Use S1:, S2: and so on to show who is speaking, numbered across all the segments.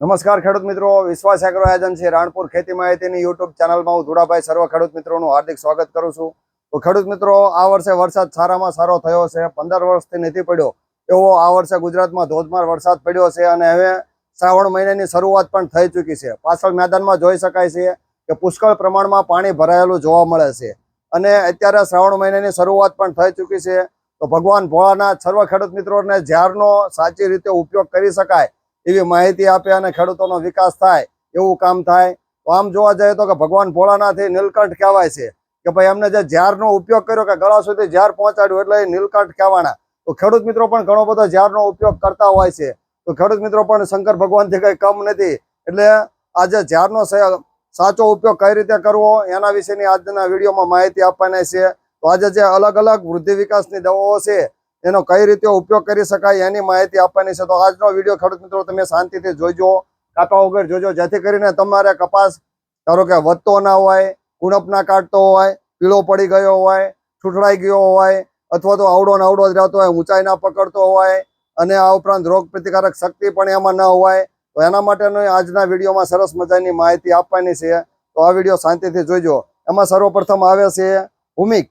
S1: નમસ્કાર ખેડૂત મિત્રો, વિશ્વાસ એગ્રો એજન્સી રાણપુર ખેતી માહિતીની યુટ્યુબ ચેનલમાં હું ધુડાભાઈ સર્વ ખેડૂત મિત્રોનું હાર્દિક સ્વાગત કરું છું. તો ખેડૂત મિત્રો, આ વર્ષે વરસાદ સારામાં સારો થયો છે. પંદર વર્ષથી નથી પડ્યો એવો આ વર્ષે ગુજરાતમાં ધોધમાર વરસાદ પડ્યો છે અને હવે શ્રાવણ મહિનાની શરૂઆત પણ થઈ ચૂકી છે. પાછળ મેદાનમાં જોઈ શકાય છે કે પુષ્કળ પ્રમાણમાં પાણી ભરાયેલું જોવા મળે છે અને અત્યારે શ્રાવણ મહિનાની શરૂઆત પણ થઈ ચૂકી છે. તો ભગવાન ભોળાનાથ સર્વ ખેડૂત મિત્રોને ઝાડનો સાચી રીતે ઉપયોગ કરી શકાય એવી માહિતી આપે અને ખેડૂતોનો વિકાસ થાય, એવું કામ થાય. તો આમ જોવા જઈએ તો કે ભગવાન ભોળાનાથ એ નીલકંઠ કહેવાય છે કે ભાઈ એમને જે ઝારનો ઉપયોગ કર્યો કે ગળા સુધી ઝાર પહોંચાડ્યું એટલે એ નીલકંઠ કહેવાના. તો ખેડૂત મિત્રો પણ ઘણો બધો ઝારનો ઉપયોગ કરતા હોય છે. તો ખેડૂત મિત્રો પણ શંકર ભગવાનથી કંઈ કમ નથી. એટલે આજે ઝારનો સાચો ઉપયોગ કઈ રીતે કરવો એના વિશેની આજના વિડીયોમાં માહિતી આપવાના છે. તો આજે જે અલગ અલગ વૃદ્ધિ વિકાસની દવાઓ છે એનો કઈ રીતે ઉપયોગ કરી શકાય એની માહિતી આપવાની છે. તો આજનો વીડિયો ખેડૂત મિત્રો તમે શાંતિથી જોઈજો કાપા વગર જોજો. જેથી કરીને તમારે કપાસ, ધારો કે વધતો ના હોય કુણપ ના કાઢતો હોય, પીળો પડી ગયો હોય, છૂટડાઈ ગયો હોય, અથવા તો આવડો ને આવડો જ રહેતો હોય, ઊંચાઈ ના પકડતો હોય, અને આ ઉપરાંત રોગ પ્રતિકારક શક્તિ પણ એમાં ન હોય, તો એના માટેનો આજના વિડીયોમાં સરસ મજાની માહિતી આપવાની છે. તો આ વીડિયો શાંતિથી જોઈજો એમાં સર્વપ્રથમ આવે છે હુમિક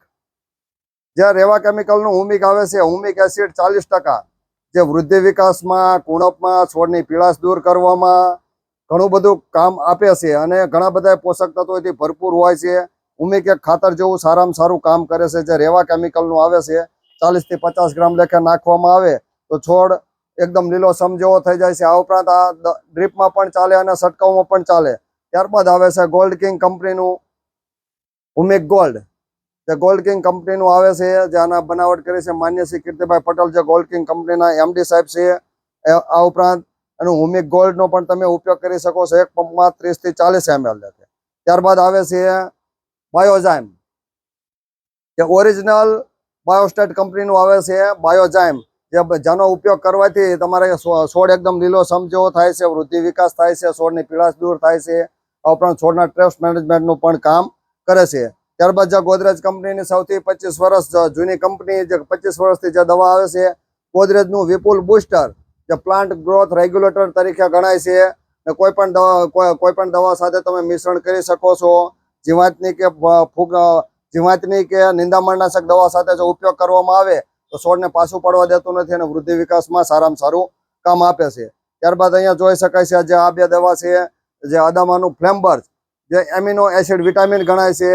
S1: જે રેવા કેમિકલનું હુમિક આવે છે, હુમિક એસિડ ચાલીસ ટકા. જે વૃદ્ધિ વિકાસમાં, કુણપમાં, છોડની પીળાશ દૂર કરવામાં ઘણું બધું કામ આપે છે અને ઘણા બધા પોષક તત્વોથી ભરપૂર હોય છે. હુમિક એક ખાતર જેવું સારામાં સારું કામ કરે છે, જે રેવા કેમિકલનું આવે છે. ચાલીસથી પચાસ ગ્રામ લેખે નાખવામાં આવે તો છોડ એકદમ લીલો સમજેવો થઈ જાય છે. આ ઉપરાંત આ ડ્રીપમાં પણ ચાલે અને છંટકાવમાં પણ ચાલે. ત્યારબાદ આવે છે ગોલ્ડ કિંગ કંપનીનું હુમિક ગોલ્ડ. જે ગોલ્ડ કિંગ કંપનીનું આવે છે, જે આના બનાવટ કરે છે, માન્ય શ્રી કીર્તિભાઈ પટેલ જે ગોલ્ડ કિંગ કંપનીના એમડી સાહેબ છે આ ઉપરાંત એનું હુમિક ગોલ્ડનો પણ તમે ઉપયોગ કરી શકો છો, એક પંપમાં ત્રીસથી ચાલીસ એમએલ લેખે ત્યારબાદ આવે છે બાયોઝાઇમ જે ઓરિજિનલ બાયોસ્ટેટ કંપનીનું આવે છે બાયોઝાઇમ જે જેનો ઉપયોગ કરવાથી તમારે છોડ એકદમ લીલો સમજો થાય છે, વૃદ્ધિ વિકાસ થાય છે, છોડની પીળાશ દૂર થાય છે. આ ઉપરાંત છોડના ટ્રેસ મેનેજમેન્ટનું પણ કામ કરે છે. ત્યારબાદ જે ગોદરેજ કંપનીની સૌથી પચીસ વર્ષ જૂની કંપની જે પચીસ વર્ષથી જે દવા આવે છે, ગોદરેજનું વિપુલ બુસ્ટર, જે પ્લાન્ટ ગ્રોથ રેગ્યુલેટર તરીકે ગણાય છે. ને કોઈ પણ દવા, કોઈ પણ દવા સાથે તમે મિશ્રણ કરી શકો છો. જીવાતની કે ફૂગ, જીવાતની કે નિંદામણનાશક દવા સાથે જો ઉપયોગ કરવામાં આવે, તો છોડને પાછું પડવા દેતું નથી અને વૃદ્ધિ વિકાસમાં સારામાં સારું કામ આપે છે. ત્યારબાદ અહીંયા જોઈ શકાય છે જે આ બે દવા છે, જે અદામાનું ફ્લેમ્બર્સ જે એમિનો એસિડ વિટામિન ગણાય છે.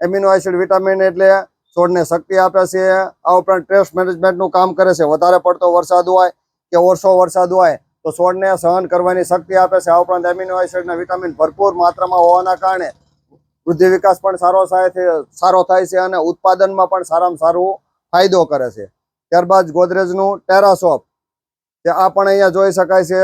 S1: એમિનો એસિડ, વિટામિન એટલે છોડને શક્તિ આપે છે. આ ઉપરાંત ટ્રેસ મેનેજમેન્ટનું કામ કરે છે. વધારે પડતો વરસાદ હોય કે ઓછો વરસાદ હોય તો છોડને સહન કરવાની શક્તિ આપે છે. આ ઉપરાંત એમિનો એસિડના વિટામિન ભરપૂર માત્રામાં હોવાના કારણે વૃદ્ધિ વિકાસ પણ સારો થાય છે, સારો થાય છે અને ઉત્પાદનમાં પણ સારામાં સારું ફાયદો કરે છે. ત્યારબાદ ગોદરેજનું ટેરાસોપ. જે આ પણ અહીંયા જોઈ શકાય છે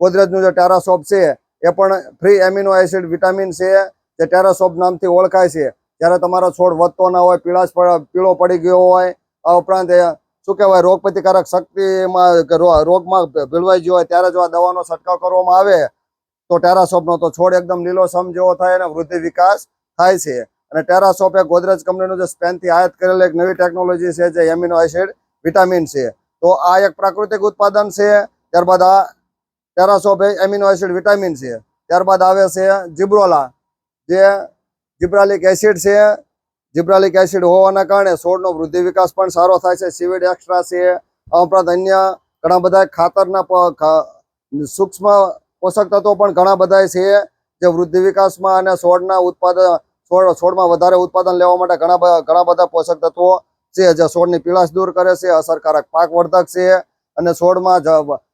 S1: ગોદરેજનું જે ટેરાસોપ છે, એ પણ ફ્રી એમિનો એસિડ વિટામિન છે, જે ટેરાસોપ નામથી ઓળખાય છે. જ્યારે તમારો છોડ વધતો ના હોય, પીળાશ પીળો પડી ગયો હોય, આ ઉપરાંત શું કહેવાય રોગ પ્રતિકારક શક્તિમાં રોગમાં ભીળવાઈ ગયો હોય, ત્યારે જો આ દવાનો છંટકાવ કરવામાં આવે, તો ટેરાસોપનો તો છોડ એકદમ લીલો સમ જેવો થાય અને વૃદ્ધિ વિકાસ થાય છે. અને ટેરાસોપ એ ગોદરેજ કંપનીનું જે સ્પેનથી આયાત કરેલ એક નવી ટેકનોલોજી છે, જે એમિનો એસિડ વિટામિન છે. તો આ એક પ્રાકૃતિક ઉત્પાદન છે, ત્યારબાદ આ ટેરાસોપ એમિનો એસિડ વિટામિન છે. ત્યારબાદ આવે છે જીબ્રોલા, જે જીબ્રાલિક એસિડ છે. જીબ્રાલિક એસિડ હોવાના કારણે છોડનો વૃદ્ધિ વિકાસ પણ સારો થાય છે. સિવિડ એક્સ્ટ્રા છે. આ ઉપરાંત અન્ય ઘણા બધા ખાતરના સૂક્ષ્મ પોષક તત્વો પણ ઘણા બધા છે, જે વૃદ્ધિ વિકાસમાં અને છોડના ઉત્પાદન છોડ છોડમાં વધારે ઉત્પાદન લેવા માટે ઘણા ઘણા બધા પોષક તત્વો છે, જે છોડની પીળાશ દૂર કરે છે, અસરકારક પાક વર્ધક છે અને છોડમાં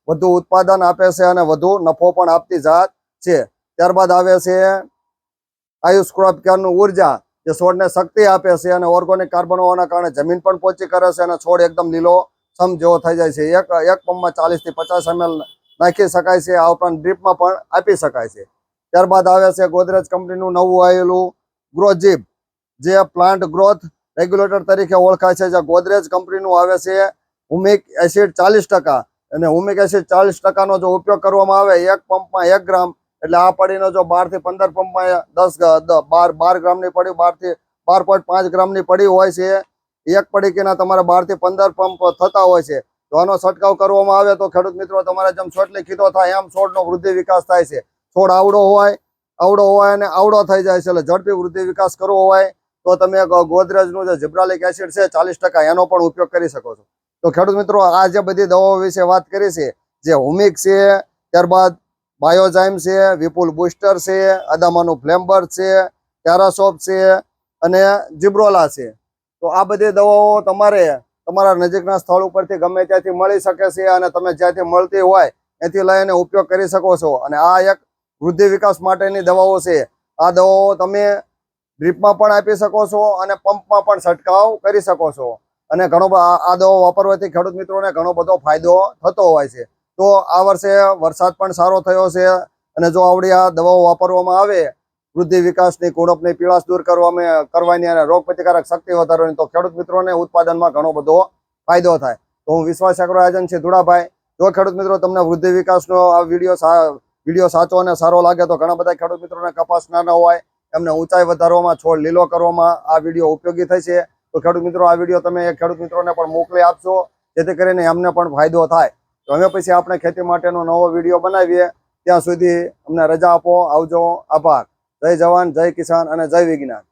S1: વધુ ઉત્પાદન આપે છે અને વધુ નફો પણ આપતી જાત છે. ત્યારબાદ આવે છે આયુષ ક્રોપ કેરનું ઊર્જા જે છોડને શક્તિ આપે છે અને ઓર્ગોનિક કાર્બન હોવાના કારણે જમીન પણ પોચી કરે છે અને છોડ એકદમ લીલો સમ જેવો થઈ જાય છે. એક એક પંપમાં ચાલીસથી પચાસ એમએલ નાખી શકાય છે. આ ઉપરાંત ડ્રીપમાં પણ આપી શકાય છે. ત્યારબાદ આવે છે ગોદરેજ કંપનીનું નવું આવેલું ગ્રોજીપ, જે પ્લાન્ટ ગ્રોથ રેગ્યુલેટર તરીકે ઓળખાય છે. જે ગોદરેજ કંપનીનું આવે છે હુમિક એસિડ ચાલીસ અને હુમિક એસિડ ચાલીસ ટકાનો જો ઉપયોગ કરવામાં આવે, એક પંપમાં એક ગ્રામ એટલે આ પડીનો જો બારથી પંદર પંપમાં દસ બાર બાર બાર ગ્રામની પડી બારથી બાર પોઈન્ટ પાંચ ગ્રામની પડી હોય છે, એક પડીકીના તમારે બારથી પંદર પંપ થતા હોય છે. તો આનો છંટકાવ કરવામાં આવે તો ખેડૂત મિત્રો તમારે જેમ છોટલી કીધો થાય, એમ છોડનો વૃદ્ધિ વિકાસ થાય છે. છોડ આવડો હોય આવડો હોય અને આવડો થઈ જાય છે, એટલે ઝડપી વૃદ્ધિ વિકાસ કરવો હોય, તો તમે ગોદરેજનું જે જીબ્રાલિક એસિડ છે, ચાલીસ એનો પણ ઉપયોગ કરી શકો છો. તો ખેડૂત મિત્રો, આ જે બધી દવાઓ વિશે વાત કરી છે, જે હુમિક છે, ત્યારબાદ બાયોઝાઇમ છે વિપુલ બુસ્ટર છે અદામાનું ફ્લેમ્બર છે ટેરાસોપ છે અને જીબ્રોલા છે. તો આ બધી દવાઓ તમારે તમારા નજીકના સ્થળ ઉપરથી ગમે ત્યાંથી મળી શકે છે અને તમે જ્યાંથી મળતી હોય એથી લઈને ઉપયોગ કરી શકો છો. અને આ એક વૃદ્ધિ વિકાસ માટેની દવાઓ છે. આ દવાઓ તમે ડ્રીપમાં પણ આપી શકો છો અને પંપમાં પણ છંટકાવ કરી શકો છો. અને ઘણો આ દવાઓ વાપરવાથી ખેડૂત મિત્રોને ઘણો બધો ફાયદો થતો હોય છે. તો આ વર્ષે વરસાદ પણ સારો થયો છે અને જો આવડી આ દવાઓ વાપરવામાં આવે, વૃદ્ધિ વિકાસની, કુણપની પીળાશ દૂર કરવામાં કરવાની અને રોગ પ્રતિકારક શક્તિ વધારવાની, તો ખેડૂત મિત્રોને ઉત્પાદનમાં ઘણો બધો ફાયદો થાય. તો હું વિશ્વાસ એગ્રો છે ધુડાભાઈ. જો ખેડૂત મિત્રો તમને વૃદ્ધિ વિકાસનો આ વીડિયો વીડિયો સાચો અને સારો લાગે, તો ઘણા બધા ખેડૂત મિત્રોને કપાસ નાના હોય, એમને ઊંચાઈ વધારવામાં, છોડ લીલો કરવામાં આ વીડિયો ઉપયોગી થશે તો ખેડૂત મિત્રો, આ વીડિયો તમે ખેડૂત મિત્રોને પણ મોકલી આપશો, જેથી કરીને એમને પણ ફાયદો થાય. તો હવે પછી આપણે ખેતી માટેનો નવો વીડિયો બનાવીએ. ત્યાં સુધી અમને રજા આપો, આવજો. આભાર. જય જવાન, જય કિસાન અને જય વિજ્ઞાન.